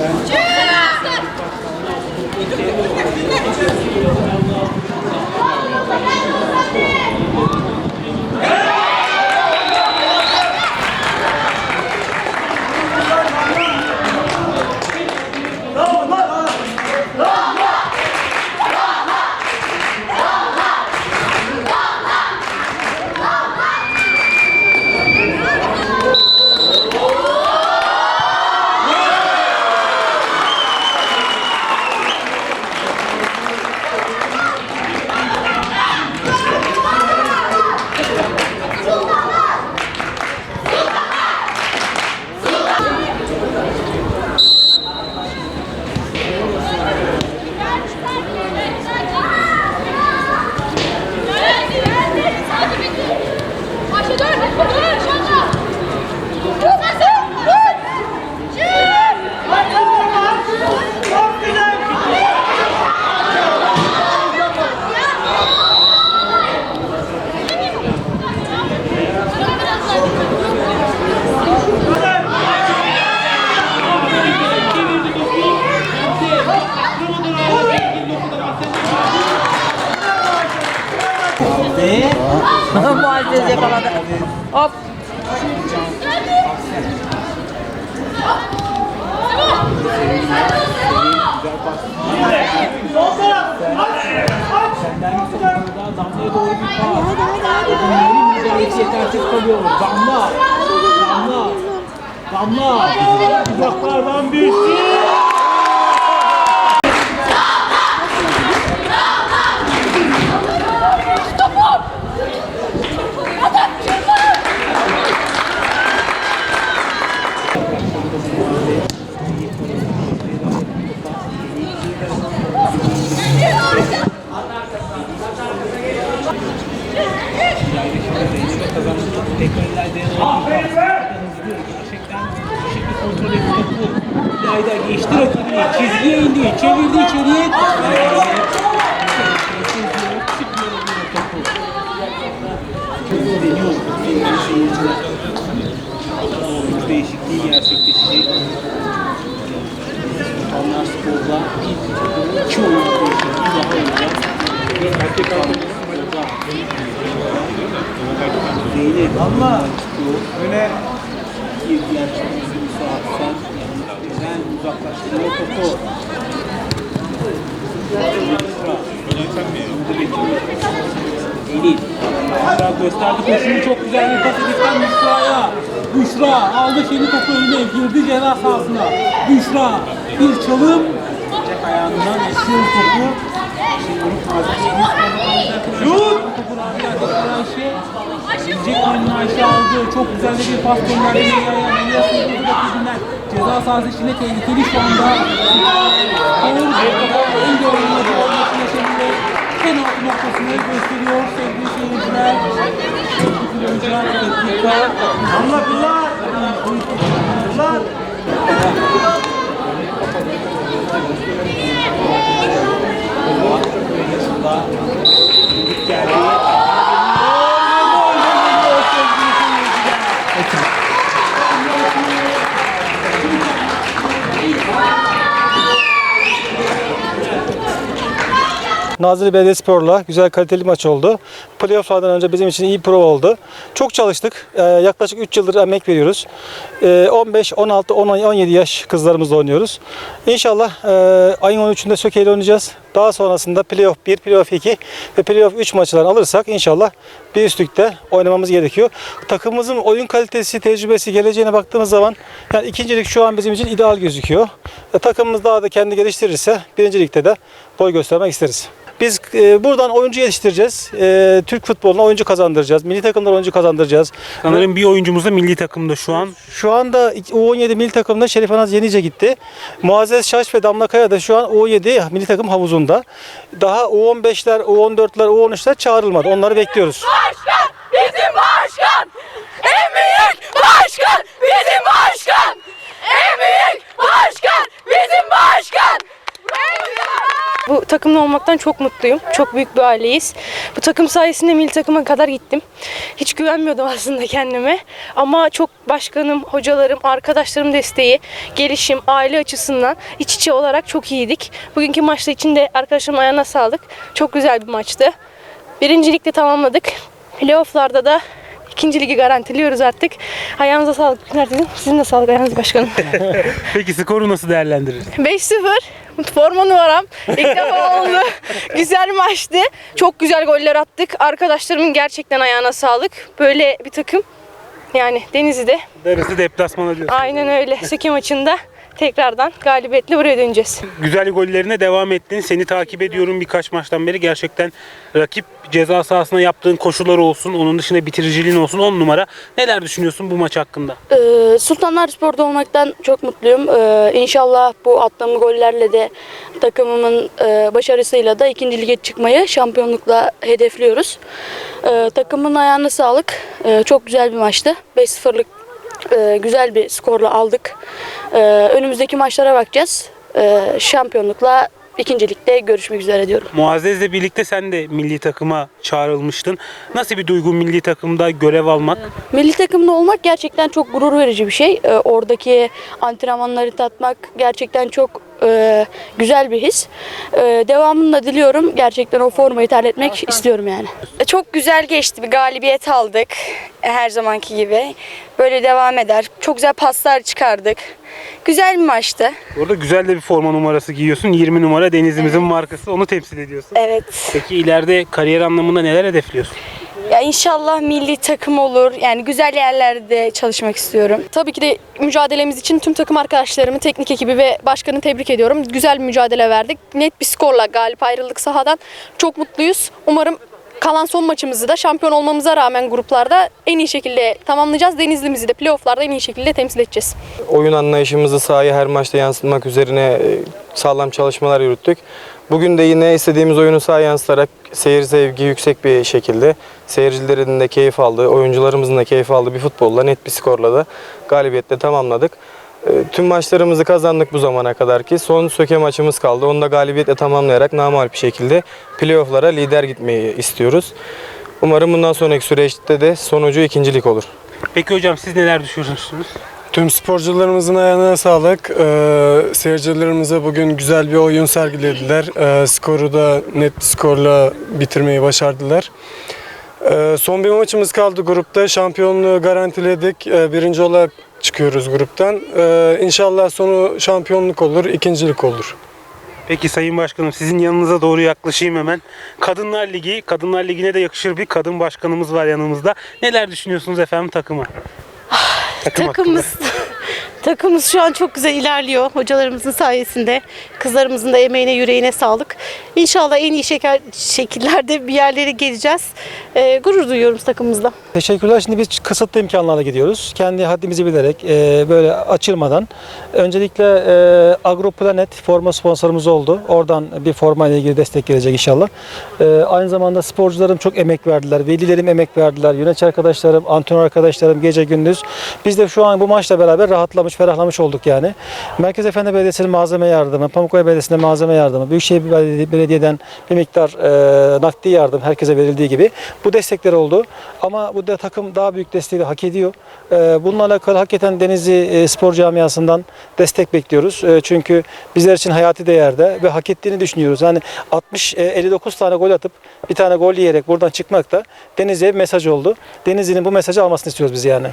Başa Muazzez yakaladı. Hop. Damlaya doğru bir pas. Yeni müdahalesi yetersiz kalıyor. Damla. Damla. Damla. Uzaklardan bir şut. Çizgiye indi. Çevirdi içeriye. Değişikliği gerçekleşecek. Onlar Spor'da ilk iki oyuncu değişikliği daha olacak. Erkek Zeynep ama öne bir diğer çizgisi Suat'tan güzel uzaklaştırıyor topu. Elif. Büşra gösterdi koşuyu çok güzel bir pas edikten Büşra'ya. Büşra aldı şimdi topu önüne girdi ceza sahasına. Büşra bir çalım. Cek ayağından esiyor topu. Şimdi vurup malzemesini Şut! Rabia tekrar Ayşe. Gelecek önüne Ayşe aldı. Çok güzel de bir pas gönderdi. Sığdırdı rakibinden. Ceza sahası içinde tehlikeli şu anda. Doğru en oynadığı olması yaşamında penaltı noktasını gösteriyor sevgili seyirciler. Allah kullar. Kullar. Nazilli Belediyespor'la güzel kaliteli maç oldu. Playoff'lardan önce bizim için iyi prova oldu. Çok çalıştık. Ee, yaklaşık 3 yıldır emek veriyoruz. Ee, 15, 16, 10, 17 yaş kızlarımızla oynuyoruz. İnşallah e, ayın 13'ünde Söke'yle oynayacağız. Daha sonrasında playoff 1, playoff 2 ve playoff 3 maçlarını alırsak inşallah bir üstlükte oynamamız gerekiyor. Takımımızın oyun kalitesi, tecrübesi, geleceğine baktığımız zaman yani ikincilik şu an bizim için ideal gözüküyor. E, takımımız daha da kendi geliştirirse birincilikte de boy göstermek isteriz. Biz e, buradan oyuncu yetiştireceğiz. E, Türk futboluna oyuncu kazandıracağız. Milli takımlara oyuncu kazandıracağız. Sanırım bir oyuncumuz da milli takımda şu an. Şu anda U17 milli takımda Şerif Anaz Yenice gitti. Muazzez Şaş ve Damla Kaya da şu an U17 milli takım havuzunda. Daha U15'ler, U14'ler, U13'ler çağrılmadı. Onları bekliyoruz. Başkan bizim başkan. En büyük başkan bizim başkan. Takımda olmaktan çok mutluyum. Çok büyük bir aileyiz. Bu takım sayesinde milli takıma kadar gittim. Hiç güvenmiyordum aslında kendime. Ama çok başkanım, hocalarım, arkadaşlarım desteği, gelişim, aile açısından iç içe olarak çok iyiydik. Bugünkü maçta için de arkadaşlarımın ayağına sağlık. Çok güzel bir maçtı. Birincilikte tamamladık. Playoff'larda da ikinci ligi garantiliyoruz artık. Ayağınıza sağlık. Nerede? Sizin de sağlık ayağınız başkanım. Peki skoru nasıl değerlendirir? 5-0. Forma numaram. İlk defa oldu. güzel maçtı. Çok güzel goller attık. Arkadaşlarımın gerçekten ayağına sağlık. Böyle bir takım. Yani Denizli'de. Darısı deplasmana diyorsun. Aynen öyle. Seki maçında tekrardan galibiyetle buraya döneceğiz. Güzel gollerine devam ettin. Seni takip ediyorum birkaç maçtan beri. Gerçekten rakip ceza sahasına yaptığın koşular olsun, onun dışında bitiriciliğin olsun 10 numara. Neler düşünüyorsun bu maç hakkında? Ee, Sultanlar Spor'da olmaktan çok mutluyum. Ee, inşallah bu attığım gollerle de takımımın e, başarısıyla da ikinci lige çıkmayı şampiyonlukla hedefliyoruz. Ee, takımın ayağına sağlık. Ee, çok güzel bir maçtı. 5-0'lık e, güzel bir skorla aldık. Ee, önümüzdeki maçlara bakacağız. Ee, şampiyonlukla ikincilikte görüşmek üzere diyorum. Muazzez'le birlikte sen de milli takıma çağrılmıştın. Nasıl bir duygu milli takımda görev almak? Milli takımda olmak gerçekten çok gurur verici bir şey. Ee, oradaki antrenmanları tatmak gerçekten çok e, güzel bir his. Ee, devamını da diliyorum. Gerçekten o formayı terletmek istiyorum yani. Çok güzel geçti. Bir galibiyet aldık. Her zamanki gibi. Böyle devam eder. Çok güzel paslar çıkardık. Güzel bir maçtı. Orada güzel de bir forma numarası giyiyorsun. 20 numara Denizli'mizin markası. Onu temsil ediyorsun. Evet. Peki ileride kariyer anlamında neler hedefliyorsun? Ya inşallah milli takım olur. Yani güzel yerlerde çalışmak istiyorum. Tabii ki de mücadelemiz için tüm takım arkadaşlarımı, teknik ekibi ve başkanı tebrik ediyorum. Güzel bir mücadele verdik. Net bir skorla galip ayrıldık sahadan. Çok mutluyuz. Umarım kalan son maçımızı da şampiyon olmamıza rağmen gruplarda en iyi şekilde tamamlayacağız. Denizli'mizi de playofflarda en iyi şekilde temsil edeceğiz. oyun anlayışımızı sahaya her maçta yansıtmak üzerine e, sağlam çalışmalar yürüttük. Bugün de yine istediğimiz oyunu sahaya yansıtarak seyir zevki yüksek bir şekilde seyircilerin de keyif aldığı, oyuncularımızın da keyif aldığı bir futbolla net bir skorla da galibiyetle tamamladık. E, Tüm maçlarımızı kazandık bu zamana kadar ki son söke maçımız kaldı. Onu da galibiyetle tamamlayarak namal bir şekilde playofflara lider gitmeyi istiyoruz. Umarım bundan sonraki süreçte de sonucu ikincilik olur. Peki hocam siz neler düşünüyorsunuz? Tüm sporcularımızın ayağına sağlık. Ee, seyircilerimize bugün güzel bir oyun sergilediler. Ee, skoru da net skorla bitirmeyi başardılar. Ee, son bir maçımız kaldı grupta. Şampiyonluğu garantiledik. Ee, birinci olarak çıkıyoruz gruptan. Ee, inşallah sonu şampiyonluk olur, ikincilik olur. Peki Sayın Başkanım sizin yanınıza doğru yaklaşayım hemen. Kadınlar Ligi, Kadınlar Ligi'ne de yakışır bir kadın başkanımız var yanımızda. Neler düşünüyorsunuz efendim takıma? Takım Takımımız takımımız şu an çok güzel ilerliyor hocalarımızın sayesinde. Kızlarımızın da emeğine yüreğine sağlık. İnşallah en iyi şeker, şekillerde bir yerlere geleceğiz. Ee, gurur duyuyoruz takımımızla. Teşekkürler. Şimdi biz kısıtlı imkanlarla gidiyoruz. Kendi haddimizi bilerek e, böyle açılmadan. Öncelikle e, Agroplanet forma sponsorumuz oldu. Oradan bir forma ile ilgili destek gelecek inşallah. E, aynı zamanda sporcularım çok emek verdiler. Velilerim emek verdiler. Yönetici arkadaşlarım, antrenör arkadaşlarım gece gündüz. Biz de şu an bu maçla beraber rahatlamış, ferahlamış olduk yani. Merkez Efendi Belediyesi'nin malzeme yardımı, Pamukkale Belediyesi'nin malzeme yardımı, Büyükşehir Belediye- Belediye'den bir miktar e, nakdi yardım herkese verildiği gibi bu destekler oldu. Ama bu da takım daha büyük desteği de hak ediyor. E, bununla alakalı hakikaten Denizli e, spor camiasından destek bekliyoruz. E, çünkü bizler için hayati değerde ve hak ettiğini düşünüyoruz. Yani 60 e, 59 tane gol atıp bir tane gol yiyerek buradan çıkmak da Denizli'ye mesaj oldu. Denizli'nin bu mesajı almasını istiyoruz biz yani.